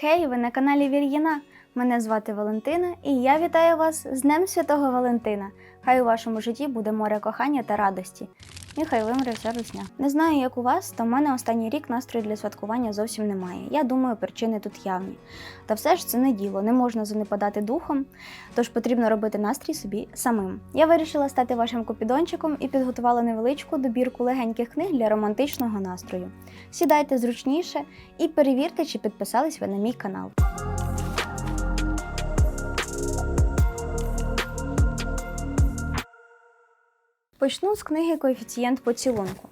Хей, ви на каналі Вір'їна. Мене звати Валентина, і я вітаю вас з Днем Святого Валентина. Хай у вашому житті буде море кохання та радості. І хай вимре вся русня. Не знаю, як у вас, та в мене останній рік настрою для святкування зовсім немає. Я думаю, причини тут явні. Та все ж це не діло, не можна занепадати духом, тож потрібно робити настрій собі самим. Я вирішила стати вашим купідончиком і підготувала невеличку добірку легеньких книг для романтичного настрою. Сідайте зручніше і перевірте, чи підписались ви на мій канал. Почну з книги Коефіцієнт поцілунку.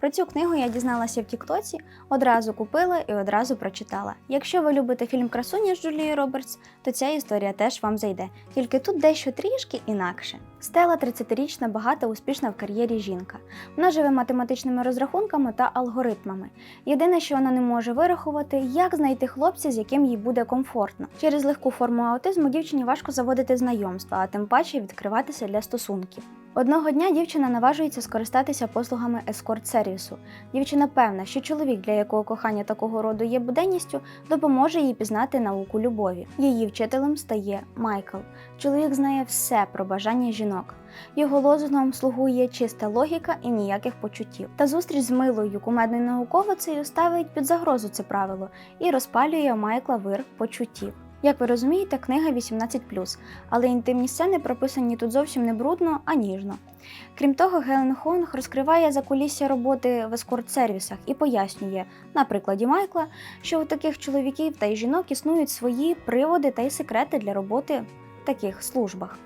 Про цю книгу я дізналася в Тіктоці, одразу купила і одразу прочитала. Якщо ви любите фільм Красуня з Джулією Робертс, то ця історія теж вам зайде. Тільки тут дещо трішки інакше. Стела 30-річна, багата, успішна в кар'єрі жінка. Вона живе математичними розрахунками та алгоритмами. Єдине, що вона не може вирахувати, як знайти хлопця, з яким їй буде комфортно. Через легку форму аутизму дівчині важко заводити знайомства, а тим паче відкриватися для стосунків. Одного дня дівчина наважується скористатися послугами ескорт-сервісу. Дівчина певна, що чоловік, для якого кохання такого роду є буденністю, допоможе їй пізнати науку любові. Її вчителем стає Майкл. Чоловік знає все про бажання жінок. Його лозунгом слугує чиста логіка і ніяких почуттів. Та зустріч з милою кумедною науковицею ставить під загрозу це правило і розпалює Майкла вир почуттів. Як ви розумієте, книга 18+, але інтимні сцени прописані тут зовсім не брудно, а ніжно. Крім того, Гелен Хонг розкриває закулісся роботи в ескорт-сервісах і пояснює, на прикладі Майкла, що у таких чоловіків та й жінок існують свої приводи та й секрети для роботи в таких службах.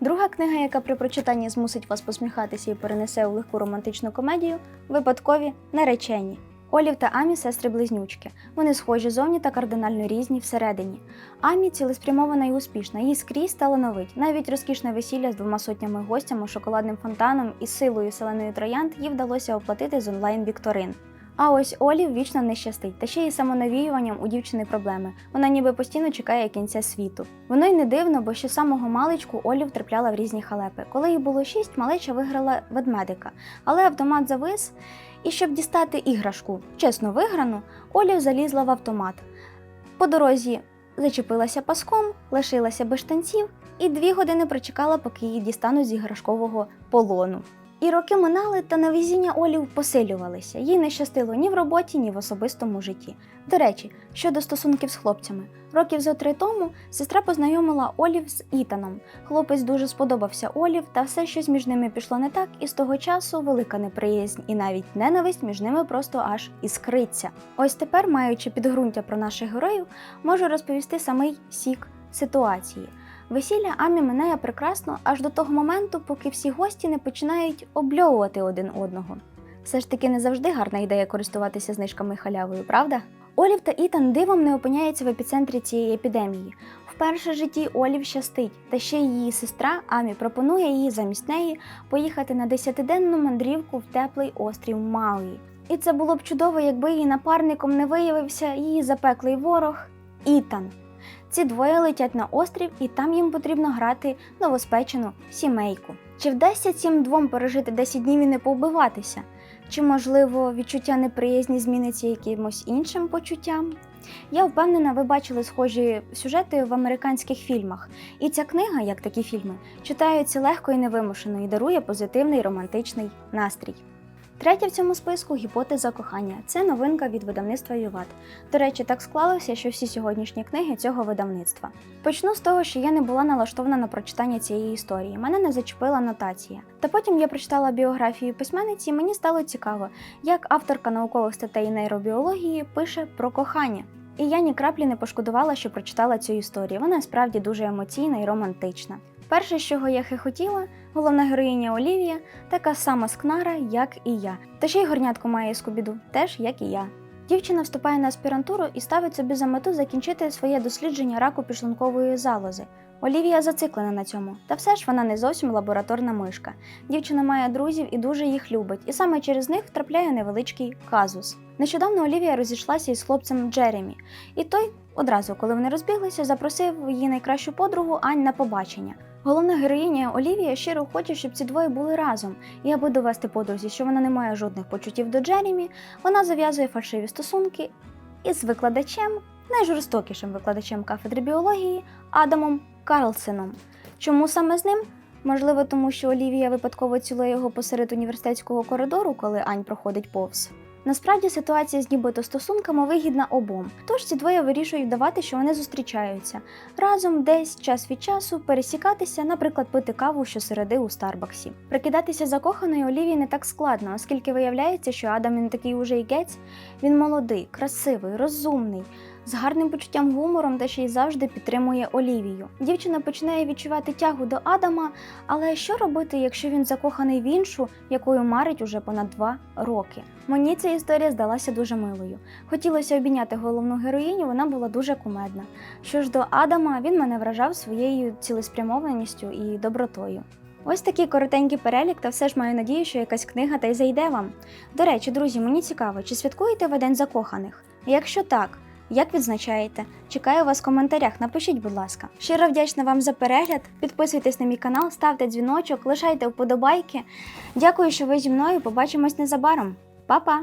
Друга книга, яка при прочитанні змусить вас посміхатися і перенесе у легку романтичну комедію, випадкові наречені. Олів та Амі сестри близнючки. Вони схожі зовні та кардинально різні всередині. Амі цілеспрямована і успішна, їй скрізь талановить. Навіть розкішне весілля з двома сотнями гостями, шоколадним фонтаном і силою селеної троянд їй вдалося оплатити з онлайн-вікторин. А ось Олів вічно не щастить, та ще й самонавіюванням у дівчини проблеми. Вона ніби постійно чекає кінця світу. Воно й не дивно, бо ще самого маличку Олів трапляла в різні халепи. Коли їй було шість, малеча виграла ведмедика, але автомат завис. І щоб дістати іграшку, чесно виграну, Олів залізла в автомат. По дорозі зачепилася паском, лишилася без штанців і дві години прочекала, поки її дістануть з іграшкового полону. І роки минали, та навезіння Олів посилювалися. Їй не щастило ні в роботі, ні в особистому житті. До речі, щодо стосунків з хлопцями, років зо три тому сестра познайомила Олів з Ітаном. Хлопець дуже сподобався Олів, та все щось між ними пішло не так, і з того часу велика неприязнь і навіть ненависть між ними просто аж іскриться. Ось тепер, маючи підґрунтя про наших героїв, можу розповісти самий сік ситуації. Весілля Амі минає прекрасно аж до того моменту, поки всі гості не починають обльовувати один одного. Все ж таки не завжди гарна ідея користуватися знижками халявою, правда? Олів та Ітан дивом не опиняються в епіцентрі цієї епідемії. Вперше в житті Олів щастить, та ще її сестра Амі пропонує їй замість неї поїхати на десятиденну мандрівку в теплий острів Мауї. І це було б чудово, якби її напарником не виявився її запеклий ворог Ітан. Ці двоє летять на острів, і там їм потрібно грати новоспечену сімейку. Чи вдасться цим двом пережити 10 днів і не повбиватися? Чи, можливо, відчуття неприязні зміниться якимось іншим почуттям? Я впевнена, ви бачили схожі сюжети в американських фільмах, і ця книга, як такі фільми, читається легко і невимушено і дарує позитивний романтичний настрій. Третя в цьому списку гіпотеза кохання. Це новинка від видавництва Юват. До речі, так склалося, що всі сьогоднішні книги цього видавництва. Почну з того, що я не була налаштована на прочитання цієї історії. Мене не зачепила нотація. Та потім я прочитала біографію письменниці, і мені стало цікаво, як авторка наукових статей нейробіології пише про кохання. І я ні краплі не пошкодувала, що прочитала цю історію. Вона справді дуже емоційна і романтична. Перше, чого я хихотіла, головна героїня Олівія, така сама скнара, як і я. Та ще й горнятку має скубіду, теж як і я. Дівчина вступає на аспірантуру і ставить собі за мету закінчити своє дослідження раку підшлункової залози. Олівія зациклена на цьому, та все ж вона не зовсім лабораторна мишка. Дівчина має друзів і дуже їх любить, і саме через них втрапляє невеличкий казус. Нещодавно Олівія розійшлася із хлопцем Джеремі, і той, одразу, коли вони розбіглися, запросив її найкращу подругу Ань на побачення. Головна героїня Олівія щиро хоче, щоб ці двоє були разом, і аби довести подрузі, що вона не має жодних почуттів до Джеремі, вона зав'язує фальшиві стосунки із викладачем найжорстокішим викладачем кафедри біології Адамом Карлсеном. Чому саме з ним? Можливо, тому що Олівія випадково цілує його посеред університетського коридору, коли Ань проходить повз. Насправді ситуація з нібито стосунками вигідна обом. Тож ці двоє вирішують давати, що вони зустрічаються разом десь час від часу пересікатися, наприклад, пити каву щосереди у Старбаксі. Прикидатися закоханою Олівії не так складно, оскільки виявляється, що Адам не такий уже й гець. Він молодий, красивий, розумний, з гарним почуттям гумором та ще й завжди підтримує Олівію. Дівчина починає відчувати тягу до Адама, але що робити, якщо він закоханий в іншу, якою марить уже понад два роки? Мені ця історія здалася дуже милою. Хотілося обійняти головну героїню, вона була дуже кумедна. Що ж до Адама, він мене вражав своєю цілеспрямованістю і добротою. Ось такий коротенький перелік, та все ж маю надію, що якась книга та й зайде вам. До речі, друзі, мені цікаво, чи святкуєте ви День закоханих? Якщо так, як відзначаєте? Чекаю вас в коментарях, напишіть, будь ласка. Щиро вдячна вам за перегляд. Підписуйтесь на мій канал, ставте дзвіночок, лишайте вподобайки. Дякую, що ви зі мною. Побачимось незабаром. Па-па!